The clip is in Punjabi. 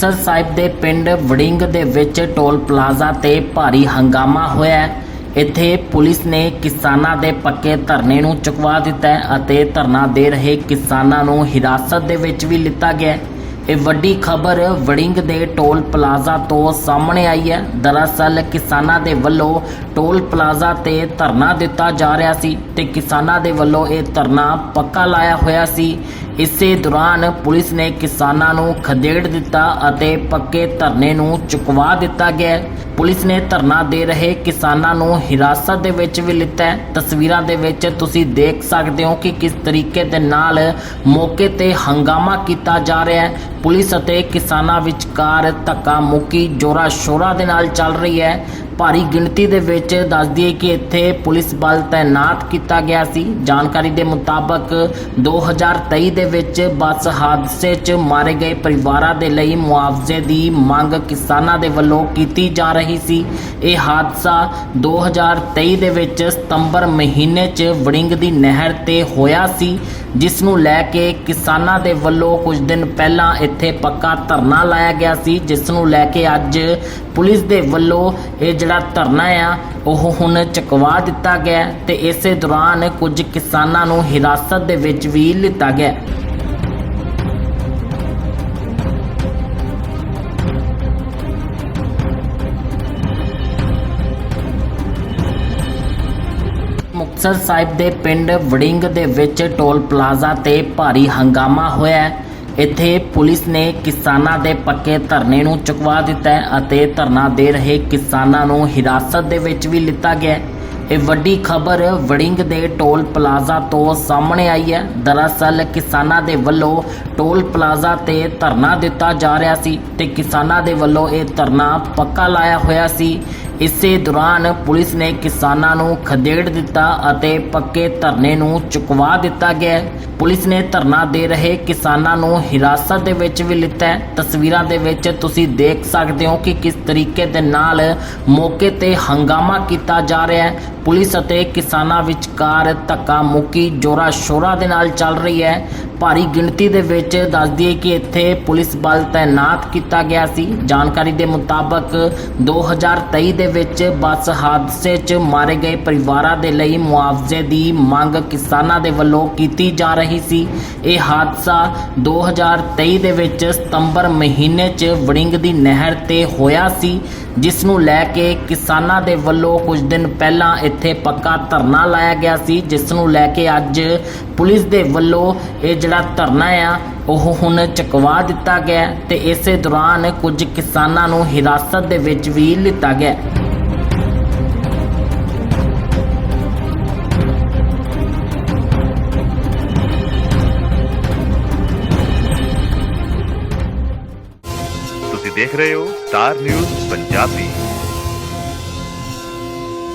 ਮੁਕਤਸਰ ਸਾਹਿਬ ਦੇ ਪਿੰਡ ਵੜਿੰਗ ਦੇ ਵਿੱਚ ਟੋਲ ਪਲਾਜ਼ਾ ਤੇ ਭਾਰੀ ਹੰਗਾਮਾ ਹੋਇਆ ਇੱਥੇ ਪੁਲਿਸ ਨੇ ਕਿਸਾਨਾਂ ਦੇ ਪੱਕੇ ਧਰਨੇ ਨੂੰ ਚੁਕਵਾ ਦਿੱਤਾ ਅਤੇ ਧਰਨਾ ਦੇ ਰਹੇ ਕਿਸਾਨਾਂ ਨੂੰ ਹਿਰਾਸਤ ਦੇ ਵਿੱਚ ਵੀ ਲਿੱਤਾ ਗਿਆ ਇਹ ਵੱਡੀ ਖਬਰ ਵੜਿੰਗ ਦੇ ਟੋਲ ਪਲਾਜ਼ਾ ਤੋਂ ਸਾਹਮਣੇ ਆਈ ਹੈ। ਦਰਅਸਲ ਕਿਸਾਨਾਂ ਦੇ ਵੱਲੋਂ ਟੋਲ ਪਲਾਜ਼ਾ ਤੇ ਧਰਨਾ ਦਿੱਤਾ ਜਾ ਰਿਹਾ ਸੀ ਤੇ ਕਿਸਾਨਾਂ ਦੇ ਵੱਲੋਂ ਇਹ ਧਰਨਾ ਪੱਕਾ ਲਾਇਆ ਹੋਇਆ ਸੀ। ਇਸੇ ਦੌਰਾਨ ਪੁਲਿਸ ਨੇ ਕਿਸਾਨਾਂ ਨੂੰ ਖਦੇੜ ਦਿੱਤਾ ਅਤੇ ਪੱਕੇ ਧਰਨੇ ਨੂੰ ਚੁਕਵਾ ਦਿੱਤਾ ਗਿਆ। ਪੁਲਿਸ ਨੇ ਧਰਨਾ ਦੇ ਰਹੇ ਕਿਸਾਨਾਂ ਨੂੰ ਹਿਰਾਸਤ ਦੇ ਵਿੱਚ ਵੀ ਲਿੱਤਾ ਹੈ। ਤਸਵੀਰਾਂ ਦੇ ਵਿੱਚ ਤੁਸੀਂ ਦੇਖ ਸਕਦੇ ਹੋ ਕਿ ਕਿਸ ਤਰੀਕੇ ਦੇ ਨਾਲ ਮੌਕੇ ਤੇ ਹੰਗਾਮਾ ਕੀਤਾ ਜਾ ਰਿਹਾ ਹੈ। ਪੁਲਿਸ ਅਤੇ ਕਿਸਾਨਾਂ ਵਿਚਕਾਰ ਧੱਕਾ ਮੁੱਕੀ ਜੋਰਾ ਸ਼ੋਰਾ ਦੇ ਨਾਲ ਚੱਲ ਰਹੀ ਹੈ। ਭਾਰੀ ਗਿਣਤੀ ਦੇ ਵਿੱਚ ਦੱਸ ਦਈਏ ਕਿ ਇੱਥੇ ਪੁਲਿਸ ਬਲ ਤਾਇਨਾਤ ਕੀਤਾ ਗਿਆ ਸੀ। ਜਾਣਕਾਰੀ ਦੇ ਮੁਤਾਬਕ 2023 ਦੇ ਵਿੱਚ ਬੱਸ ਹਾਦਸੇ 'ਚ ਮਾਰੇ ਗਏ ਪਰਿਵਾਰਾਂ ਦੇ ਲਈ ਮੁਆਵਜ਼ੇ ਦੀ ਮੰਗ ਕਿਸਾਨਾਂ ਦੇ ਵੱਲੋਂ ਕੀਤੀ ਜਾ ਰਹੀ ਸੀ। ਇਹ ਹਾਦਸਾ 2023 ਦੇ ਵਿੱਚ ਸਤੰਬਰ ਮਹੀਨੇ 'ਚ ਵੜਿੰਗ ਦੀ ਨਹਿਰ ਤੇ ਹੋਇਆ ਸੀ, ਜਿਸ ਨੂੰ ਲੈ ਕੇ ਕਿਸਾਨਾਂ ਦੇ ਵੱਲੋਂ ਕੁਝ ਦਿਨ ਪਹਿਲਾਂ ਇੱਥੇ ਪੱਕਾ ਧਰਨਾ ਲਾਇਆ ਗਿਆ ਸੀ, ਜਿਸ ਨੂੰ ਲੈ ਕੇ ਅੱਜ ਪੁਲਿਸ ਦੇ ਵੱਲੋਂ ਇਹ ਜਿਹੜਾ ਧਰਨਾ ਆ, ਉਹ ਹੁਣ ਚੁਕਵਾ ਦਿੱਤਾ ਗਿਆ ਤੇ ਇਸੇ ਦੌਰਾਨ ਕੁਝ ਕਿਸਾਨਾਂ ਨੂੰ ਹਿਰਾਸਤ ਦੇ ਵਿੱਚ ਵੀ ਲਿੱਤਾ ਗਿਆ। ਮੁਕਤਸਰ ਸਾਹਿਬ ਦੇ ਪਿੰਡ ਵੜਿੰਗ ਦੇ ਵਿੱਚ ਟੋਲ ਪਲਾਜ਼ਾ ਤੇ ਭਾਰੀ ਹੰਗਾਮਾ ਹੋਇਆ। ਹੈ ਇੱਥੇ ਪੁਲਿਸ ਨੇ ਕਿਸਾਨਾਂ ਦੇ ਪੱਕੇ ਧਰਨੇ ਨੂੰ ਚੁਕਵਾ ਦਿੱਤਾ ਹੈ ਅਤੇ ਧਰਨਾ ਦੇ ਰਹੇ ਕਿਸਾਨਾਂ ਨੂੰ ਹਿਰਾਸਤ ਦੇ ਵਿੱਚ ਵੀ ਲਿੱਤਾ ਗਿਆ ਹੈ। ਇਹ ਵੱਡੀ ਖਬਰ ਵੜਿੰਗ ਦੇ ਟੋਲ ਪਲਾਜ਼ਾ ਤੋਂ ਸਾਹਮਣੇ ਆਈ ਹੈ। ਦਰਅਸਲ ਕਿਸਾਨਾਂ ਦੇ ਵੱਲੋਂ ਟੋਲ ਪਲਾਜ਼ਾ ਤੇ ਧਰਨਾ ਦਿੱਤਾ ਜਾ ਰਿਹਾ ਸੀ ਤੇ ਕਿਸਾਨਾਂ ਦੇ ਵੱਲੋਂ ਇਹ ਧਰਨਾ ਪੱਕਾ ਲਾਇਆ ਹੋਇਆ ਸੀ। ਇਸੇ ਦੌਰਾਨ ਪੁਲਿਸ ਨੇ ਕਿਸਾਨਾਂ ਨੂੰ ਖਦੇੜ ਦਿੱਤਾ ਅਤੇ ਪੱਕੇ ਧਰਨੇ ਨੂੰ ਚੁਕਵਾ ਦਿੱਤਾ ਗਿਆ। ਪੁਲਿਸ ਨੇ ਧਰਨਾ ਦੇ ਰਹੇ ਕਿਸਾਨਾਂ ਨੂੰ ਹਿਰਾਸਤ ਦੇ ਵਿੱਚ ਵੀ ਲਿੱਤਾ ਹੈ। ਤਸਵੀਰਾਂ ਦੇ ਵਿੱਚ ਤੁਸੀਂ ਦੇਖ ਸਕਦੇ ਹੋ ਕਿ ਕਿਸ ਤਰੀਕੇ ਦੇ ਨਾਲ ਮੌਕੇ ਤੇ ਹੰਗਾਮਾ ਕੀਤਾ ਜਾ ਰਿਹਾ ਹੈ। ਪੁਲਿਸ ਅਤੇ ਕਿਸਾਨਾਂ ਵਿਚਕਾਰ ਧੱਕਾ ਮੁੱਕੀ ਜੋਰਾ ਸ਼ੋਰਾ ਦੇ ਨਾਲ ਚੱਲ ਰਹੀ ਹੈ। ਭਾਰੀ ਗਿਣਤੀ ਦੇ ਵਿੱਚ ਦੱਸ ਦਈਏ ਕਿ ਇੱਥੇ ਪੁਲਿਸ ਬਲ ਤਾਇਨਾਤ ਕੀਤਾ ਗਿਆ ਸੀ। ਜਾਣਕਾਰੀ ਦੇ ਮੁਤਾਬਕ 2023 ਦੇ ਵਿੱਚ ਬੱਸ ਹਾਦਸੇ 'ਚ ਮਾਰੇ ਗਏ ਪਰਿਵਾਰਾਂ ਦੇ ਲਈ ਮੁਆਵਜ਼ੇ ਦੀ ਮੰਗ ਕਿਸਾਨਾਂ ਦੇ ਵੱਲੋਂ ਕੀਤੀ ਜਾ ਰਹੀ ਸੀ। ਇਹ ਹਾਦਸਾ 2023 ਦੇ ਵਿੱਚ ਸਤੰਬਰ ਮਹੀਨੇ 'ਚ ਵੜਿੰਗ ਦੀ ਨਹਿਰ ਤੇ ਹੋਇਆ ਸੀ, ਜਿਸ ਨੂੰ ਲੈ ਕੇ ਕਿਸਾਨਾਂ ਦੇ ਵੱਲੋਂ ਕੁਝ ਦਿਨ ਪਹਿਲਾਂ ਇੱਥੇ ਪੱਕਾ ਧਰਨਾ ਲਾਇਆ ਗਿਆ ਸੀ, ਜਿਸ ਨੂੰ ਲੈ ਕੇ ਅੱਜ ਪੁਲਿਸ ਦੇ ਵੱਲੋਂ ਇਹ ਜਿਹੜਾ ਧਰਨਾ ਆ, ਉਹ ਹੁਣ ਚੁਕਵਾ ਦਿੱਤਾ ਗਿਆ ਤੇ ਇਸੇ ਦੌਰਾਨ ਕੁਝ ਕਿਸਾਨਾਂ ਨੂੰ ਹਿਰਾਸਤ ਦੇ ਵਿੱਚ ਵੀ ਲਿੱਤਾ ਗਿਆ ਤੁਸੀਂ ਦੇਖ ਰਹੇ ਹੋ ਸਟਾਰ ਨਿਊਜ਼ ਪੰਜਾਬੀ।